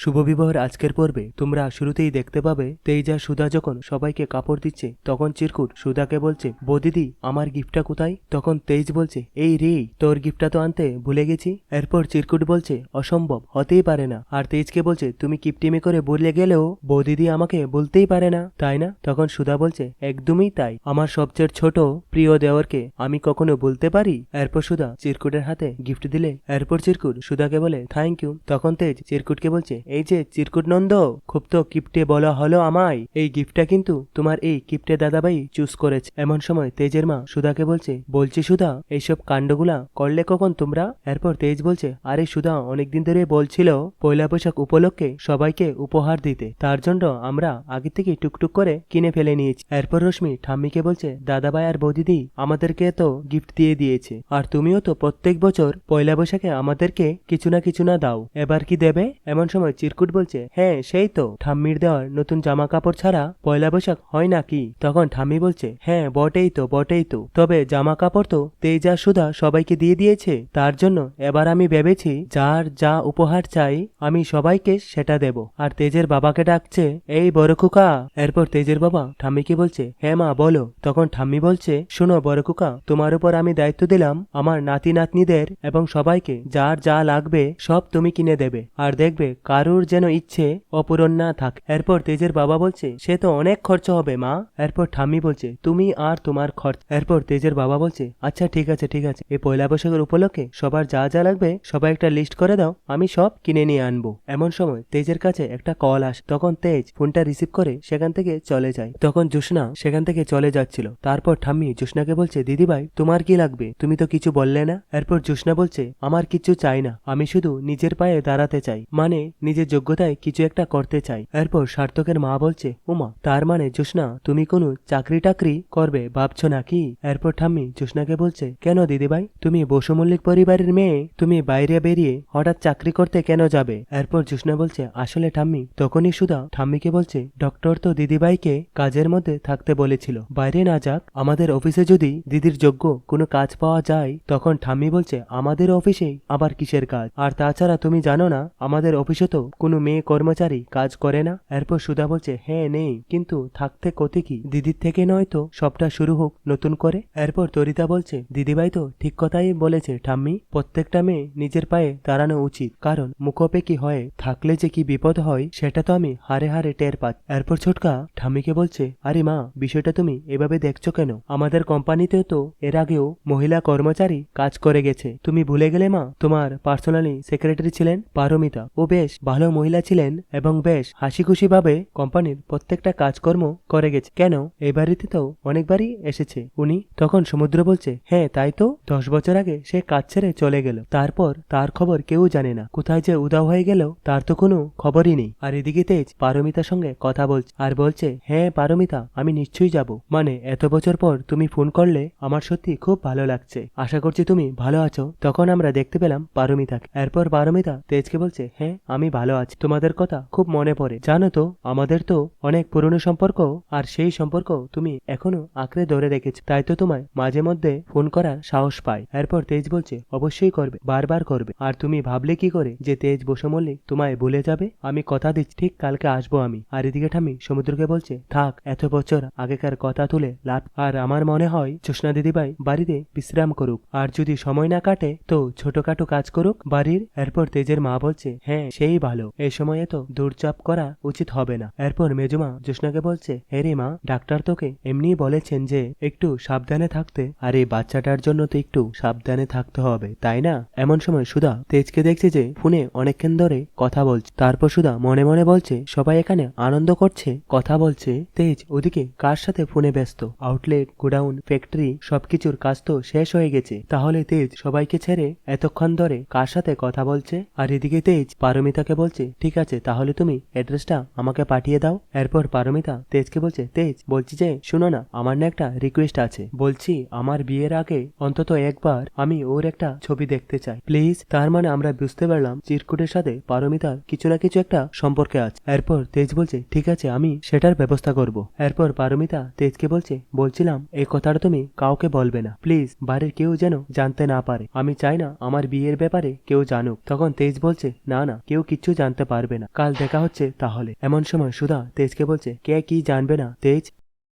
শুভবিবাহের আজকের পর্বে তোমরা শুরুতেই দেখতে পাবে, তেইজা সুধা যখন সবাইকে কাপড় দিচ্ছে, তখন চিরকুট সুধাকে বলছে বৌদিদি আমার গিফটটা কোথায়? তখন তেইজ বলছে, এই রে, তোর গিফটটা তো আনতে ভুলে গেছি। এরপর চিরকুট বলছে, অসম্ভব, হতেই পারে না। আর তেইজকে বলছে, তুমি কিপটিমি করে বলে গেলেও বৌদিদি আমাকে বলতেই পারে না, তাই না? তখন সুধা বলছে, একদমই তাই, আমার সবচেয়ে ছোট প্রিয় দেওয়ারকে আমি কখনো বলতে পারি? এরপর সুধা চিরকুটের হাতে গিফট দিলে, এরপর চিরকুট সুধাকে বলে, থ্যাংক ইউ। তখন তেজ চিরকুটকে বলছে এই যে চিরকুট নন্দ, খুব তো কিপটে বলা হলো আমায়। এই গিফটটা কিন্তু তোমার এই কিপটে দাদাভাই চুজ করেছে। এমন সময় তেজের মা সুধাকে বলছে, বলছি সুধা, এইসব কাণ্ডগুলা করলে কখন তোমরা? এরপর তেজ বলছে, আরে সুধা, অনেকদিন ধরে বলছিল পয়লা বৈশাখ উপলক্ষে সবাইকে উপহার দিতে। তার জন্য আমরা আগে থেকে টুকটুক করে কিনে ফেলে নিয়েছি। এরপর রশ্মি ঠাম্মিকে বলছে, দাদাভাই আর বৌদিদি আমাদেরকে তো গিফট দিয়ে দিয়েছে। আর তুমিও তো প্রত্যেক বছর পয়লা বৈশাখে আমাদেরকে কিছু না কিছু না দাও। এবার কি দেবে? এমন সময় চিরকুট বলছে হ্যাঁ সেই তো। ঠাম্মির দেওয়ার নতুন জামা কাপড় ছাড়া পয়লা বৈশাখ হয় নাকি? তখন ঠাম্মি বলছে হ্যাঁ বটেই তো বটেই তো। তবে জামা কাপড় তো তেজা, সুধা সবাইকে দিয়ে দিয়েছে। তার জন্য এবার আমি ভেবেছি, যার যা উপহার চাই, আমি সবাইকে সেটা দেব। আর তেজের বাবাকে ডাকছে, এই বড় কুকা এরপর তেজের বাবা ঠাম্মিকে বলছে হ্যাঁ মা, বলো। তখন ঠাম্মি বলছে, শোনো বড় কুকা তোমার উপর আমি দায়িত্ব দিলাম, আমার নাতি নাতনিদের এবং সবাইকে, যার যা লাগবে সব তুমি কিনে দেবে। আর দেখবে কারুর যেন ইচ্ছে অপূরণ না থাক। এরপর তেজের বাবা বলছে, সে তো অনেক খরচ হবে, মা। এরপর ঠাম্মি বলছে, তুমি আর তোমার খরচ। এরপর তেজের বাবা বলছে আচ্ছা ঠিক আছে ঠিক আছে। এই পয়লা বৈশাখের উপলক্ষে সবার যা যা লাগবে, সবাই একটা লিস্ট করে দাও। আমি সব কিনে নিয়ে আনব। এমন সময় তেজের কাছে একটা কল আস। তখন তেজ ফোনটা রিসিভ করে সেখান থেকে চলে যায়। তখন জোসনা সেখান থেকে চলে যাচ্ছিল। তারপর ঠাম্মি জোসনাকে বলছে, দিদিভাই, তোমার কি লাগবে? তুমি তো কিছু বললে না? এরপর জোসনা বলছে, আমার কিছু চাই না। আমি শুধু নিজের পায়ে দাঁড়াতে চাই। মানে নিজের যোগ্যতায় কিছু একটা করতে চাই। এরপর সার্থকের মা বলছে, উমা, তার মানে জোসনা, তুমি কোনো চাকরি টাকরি করবে ভাবছ নাকি? এরপর ঠাম্মি জোসনাকে বলছে, কেন দিদিভাই? তুমি বসুমল্লিক পরিবারের মেয়ে, তুমি বাইরে বেরিয়ে হঠাৎ চাকরি করতে কেন যাবে? এরপর জোসনা বলছে, আসলে ঠাম্মি, তখনই সুধা ঠাম্মিকে বলছে, ডক্টর তো দিদিভাইকে কাজের মধ্যে থাকতে বলেছিল। বাইরে না যাক, আমাদের অফিসে যদি দিদির যোগ্য কোনো কাজ পাওয়া যায়, তখন ঠাম্মি বলছে, আমাদের অফিসেই আবার কিসের কাজ? আর তাছাড়া তুমি জানো না, আমাদের অফিসে তো কোনো মেয়ে কর্মচারী কাজ করে না। এরপর সুধা বলছে হ্যাঁ নেই। কিন্তু থাকতে কতে কি? দিদির থেকে নয় তো? সবটা শুরু হোক, নতুন করে? এরপর তরিতা বলছে, দিদিভাই তো ঠিক কথাই বলেছে, ঠাম্মি। প্রত্যেকটা মেয়ে নিজের পায়ে দাঁড়ানো উচিত। কারণ মুখোপেকি হয়ে, থাকলে যে কি বিপদ হয়, সেটা তো আমি হারে হারে টের পাই। এরপর ছোটকা ঠাম্মিকে বলছে, আরে মা, বিষয়টা তুমি এভাবে দেখছ কেন? আমাদের কোম্পানিতেও তো এর আগেও মহিলা কর্মচারী কাজ করে গেছে। তুমি ভুলে গেলে মা, তোমার পার্সোনালি সেক্রেটারি ছিলেন পারমিতা। ও বেশ ভালো মহিলা ছিলেন এবং বেশ হাসি খুশি ভাবে কোম্পানির প্রত্যেকটা কাজকর্ম করে গেছে। কেন? এই বাড়িতে তো অনেকবারই এসেছে। উনি তখন সমুদ্র বলছে হ্যাঁ তাই তো। দশ বছর আগে সে কাজ ছেড়ে চলে গেল। তারপর তার খবর কেউ জানে না। কোথায় যে উদাও হয়ে গেল, তার তো কোনো খবরই নেই। আর এদিকে তেজ পারমিতার সঙ্গে কথা বলছে আর বলছে হ্যাঁ পারমিতা, আমি নিশ্চয়ই যাব। মানে এত বছর পর তুমি ফোন করলে আমার সত্যি খুব ভালো লাগছে। আশা করছি তুমি ভালো আছো। তখন আমরা দেখতে পেলাম পারমিতাকে। এরপর পারমিতা তেজকে বলছে হ্যাঁ আমি ভালো আছি। তোমাদের কথা খুব মনে পড়ে। জানো তো, আমাদের তো অনেক পুরনো সম্পর্ক, আর সেই সম্পর্ক তুমি এখনও আঁকড়ে ধরে রেখেছো। তাই তো তোমায় মাঝে মধ্যে ফোন করার সাহস পাই। এরপর তেজ বলছে, অবশ্যই করবে, বারবার করবে। আর তুমি ভাবলে কি করে যে তেজ বসে মল্লিক তোমায় ভুলে যাবে? আমি কথা দিচ্ছি, ঠিক কালকে আসব আমি। আর এদিকে ঠামি সমুদ্রকে বলছে, থাক, এত বছর আগেকার কথা তুলে লাভ। আর আমার মনে হয় জোসনা দিদিভাই বাড়িতে বিশ্রাম করুক। আর যদি সময় না কাটে, তো ছোটখাটো কাজ করুক বাড়ির। এরপর তেজের মা বলছে হ্যাঁ সেই ভালো। এই সময়ে তো দৌড়চাপ করা উচিত হবে না। এরপর মেজমা জোসনাকে বলছে, হে রে মা, ডাক্তার তোকে এমনি বলেছেন যে একটু সাবধানে থাকতে, আর এই বাচ্চাটার জন্য তো একটু সাবধানে থাকতে হবে, তাই না? এমন সময় সুধা তেজকে দেখছে যে ফোনে অনেকক্ষণ ধরে কথা বলছে। তারপর সুধা মনে মনে বলছে, সবাই এখানে আনন্দ করছে, কথা বলছে। তেজ ওদিকে কার সাথে ফোনে ব্যস্ত? আউটলেট, গোডাউন, ফ্যাক্টরি, সবকিছুর কাজ তো শেষ হয়ে গেছে। তাহলে তেজ সবাইকে ছেড়ে এতক্ষণ ধরে কার সাথে কথা বলছে? আর এদিকে তেজ পারমিতাকে বলছে, ঠিক আছে, তাহলে তুমি অ্যাড্রেসটা আমাকে পাঠিয়ে দাও। এরপর পারমিতা তেজকে বলছে, তেজ, বলছি যে, শুনো না, আমার না একটা রিকোয়েস্ট আছে। বলছি, আমার বিয়ের আগে অন্তত একবার আমি ওর একটা ছবি দেখতে চাই। প্লিজ, তার মানে আমরা বুঝতে পারলাম চিরকুটের সাথে পারমিতার কিছু না কিছু একটা সম্পর্কে আছে। এরপর তেজ বলছে, ঠিক আছে, আমি সেটার ব্যবস্থা করব। এরপর পারমিতা তেজকে বলছে, বলছিলাম এই কথাটা তুমি কাউকে বলবে না। প্লিজ, বাড়ির কেউ যেন জানতে না পারে। আমি চাই না আমার বিয়ের ব্যাপারে কেউ জানুক। তখন তেজ বলছে, না না, কেউ কিচ্ছু কিছু জানতে পারবে না। কাল দেখা হচ্ছে তাহলে। এমন সময় সুধা তেজকে বলছে, কে কি জানবে না? তেজ?